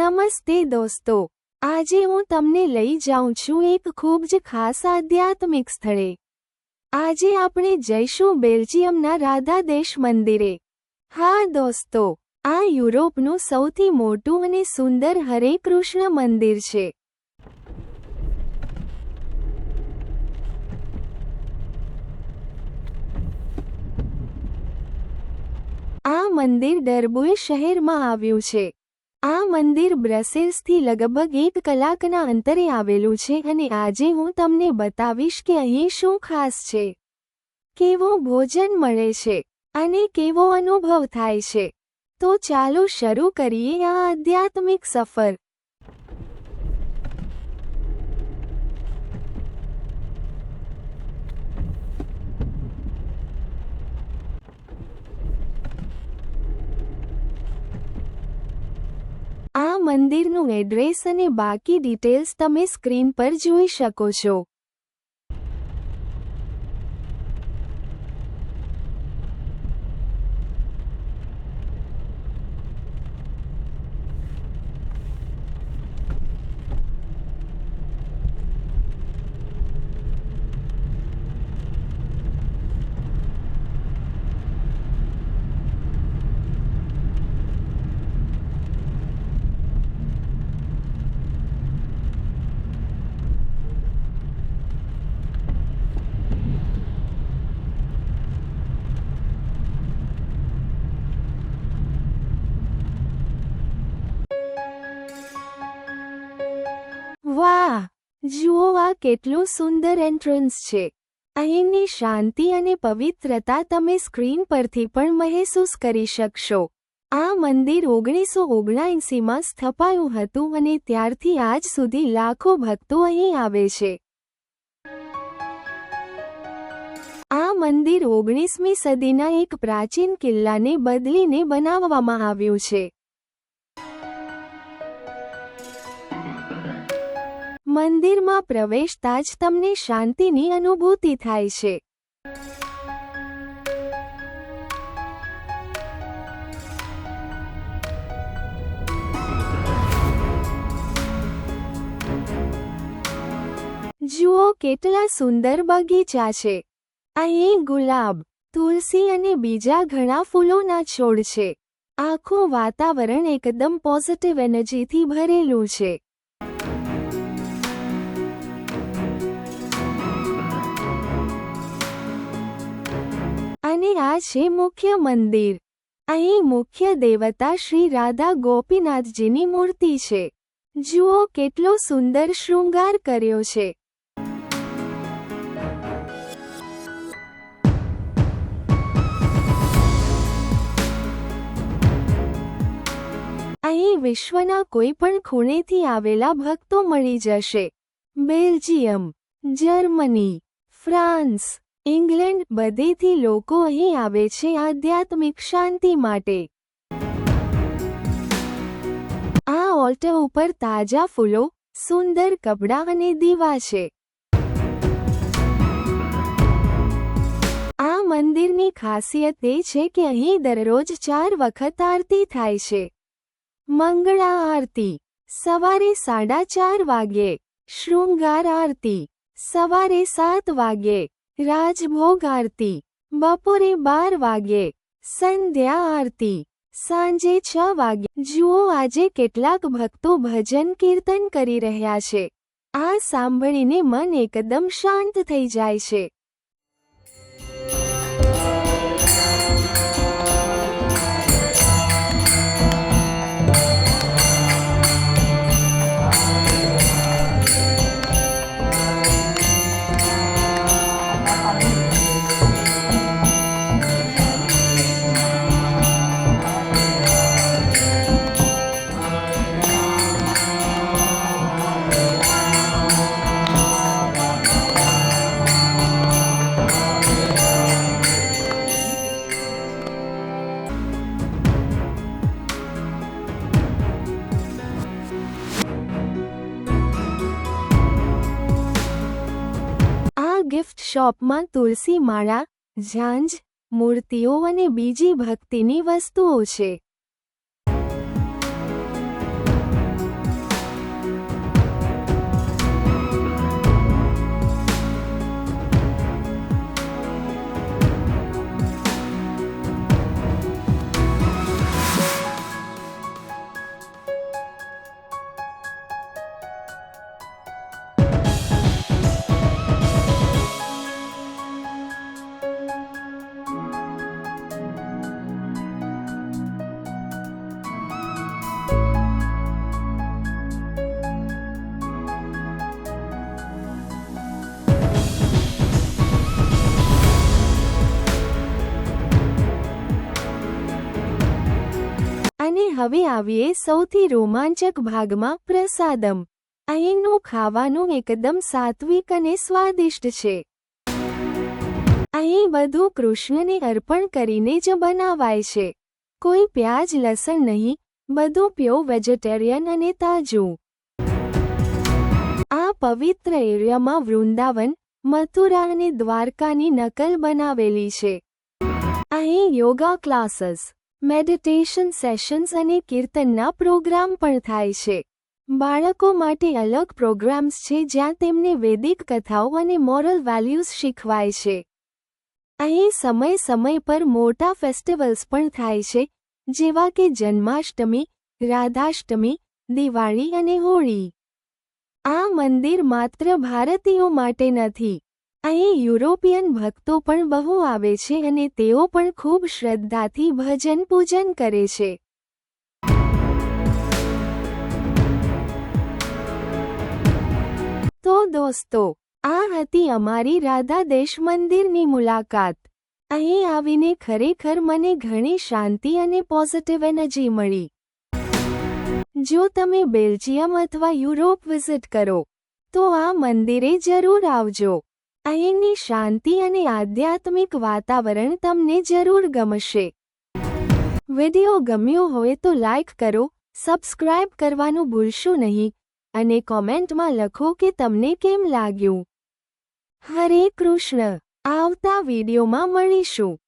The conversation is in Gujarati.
નમસ્તે દોસ્તો. આજે હું તમને લઈ જાઉં છું એક ખૂબ જ ખાસ આધ્યાત્મિક સ્થળે. આજે આપણે જઈશું બેલ્જિયમના રાધાદેશ મંદિરે. હા દોસ્તો, આ યુરોપનું સૌથી મોટું અને સુંદર હરે કૃષ્ણ મંદિર છે. આ મંદિર ડરબુએ શહેરમાં આવ્યું છે. આ મંદિર બ્રસેલ્સથી લગભગ એક કલાકના અંતરે આવેલું છે અને આજે હું તમને બતાવીશ કે અહીં શું ખાસ છે. કેવો ભોજન મળે છે અને કેવો અનુભવ થાય છે. તો ચાલો શરૂ કરીએ આ આધ્યાત્મિક સફર આ મંદિરનું એડ્રેસ અને બાકી ડિટેલ્સ તમે સ્ક્રીન પર જોઈ શકો છો. જુઓ આ કેટલું સુંદર એન્ટ્રન્સ છે. અહીંની શાંતિ અને પવિત્રતા તમે સ્ક્રીન પરથી પણ મહેસૂસ કરી શકશો. આ મંદિર ઓગણીસો ઓગણએંસીમાં સ્થપાયું હતું અને ત્યારથી આજ સુધી લાખો ભક્તો અહીં આવે છે. આ મંદિર ઓગણીસમી સદીના એક પ્રાચીન કિલ્લાને બદલીને બનાવવામાં આવ્યું છે. મંદિરમાં પ્રવેશતા જ તમને શાંતિની અનુભૂતિ થાય છે. જુઓ કેટલા સુંદર બગીચા છે. અહીં ગુલાબ, તુલસી અને બીજા ઘણા ફૂલોના છોડ છે. આખું વાતાવરણ એકદમ પોઝિટિવ એનર્જીથી ભરેલું છે. અને આ છે મુખ્ય મંદિર. અહીં મુખ્ય દેવતા શ્રી રાધા ગોપીનાથજીની મૂર્તિ છે. જુઓ કેટલો સુંદર શૃંગાર કર્યો છે. અહીં વિશ્વના કોઈ પણ ખૂણેથી આવેલા ભક્તો મળી જશે. બેલ્જિયમ, જર્મની, ફ્રાન્સ ઇંગ્લેન્ડ બધેથી લોકો અહીં આવે છે આધ્યાત્મિક શાંતિ માટે. આ ઓલ્ટર ઉપર તાજા ફૂલો, સુંદર કપડાં અને દીવા છે. આ મંદિરની ખાસિયત એ છે કે અહીં દરરોજ ચાર વખત આરતી થાય છે. મંગળા આરતી, સવારે સાડા ચાર વાગ્યે શૃંગાર આરતી, સવારે સાત વાગ્યે રાજભોગ આરતી બપોરે બાર વાગ્યે સંધ્યા આરતી, સાંજે છ વાગ્યે જુઓ, આજે કેટલાક ભક્તો ભજન કીર્તન કરી રહ્યા છે. આ સાંભળીને મન એકદમ શાંત થઈ જાય છે. શોપમાં તુલસી માળા ઝાંઝ મૂર્તિઓ અને બીજી ભક્તિની વસ્તુઓ છે. હવે આવીએ સૌથી રોમાંચક ભાગમાં પ્રસાદમ. અહીંનું ખાવાનું એકદમ સાત્વિક અને સ્વાદિષ્ટ છે. અહીં બધું કૃષ્ણને અર્પણ કરીને જ બનાવાય છે. કોઈ પ્યાજ લસણ નહીં, બધું પ્યો વેજીટેરિયન અને તાજું. આ પવિત્ર એરિયામાં વૃંદાવન, મથુરા અને દ્વારકાની નકલ બનાવેલી છે. અહીં યોગા ક્લાસીસ મેડિટેશન સેશન્સ અને કીર્તનના પ્રોગ્રામ પણ થાય છે. બાળકો માટે અલગ પ્રોગ્રામ્સ છે જ્યાં તેમને વૈદિક કથાઓ અને મોરલ વેલ્યુઝ શીખવાય છે. અહીં સમય સમય પર મોટા ફેસ્ટિવલ્સ પણ થાય છે, જેવા કે જન્માષ્ટમી, રાધાષ્ટમી, દિવાળી અને હોળી. આ મંદિર માત્ર ભારતીયો માટે નથી. અહીં યુરોપિયન ભક્તો પણ બહુ આવે છે અને તેઓ પણ ખૂબ શ્રદ્ધાથી ભજન પૂજન કરે છે. તો દોસ્તો, આ હતી અમારી રાધા દેશ મંદિરની મુલાકાત. અહીં આવીને ખરેખર મને ઘણી શાંતિ અને પોઝિટિવ એનર્જી મળી. જો તમે બેલ્જિયમ અથવા યુરોપ વિઝિટ કરો, તો આ મંદિરે જરૂર આવજો. અહીંની શાંતિ અને આધ્યાત્મિક વાતાવરણ તમને જરૂર ગમશે. વિડિયો ગમ્યો હોય તો લાઇક કરો, સબસ્ક્રાઇબ કરવાનું ભૂલશો નહીં, અને કોમેન્ટમાં લખો કે તમને કેમ લાગ્યું. હરે કૃષ્ણ. આવતા વિડીયોમાં મળીશું.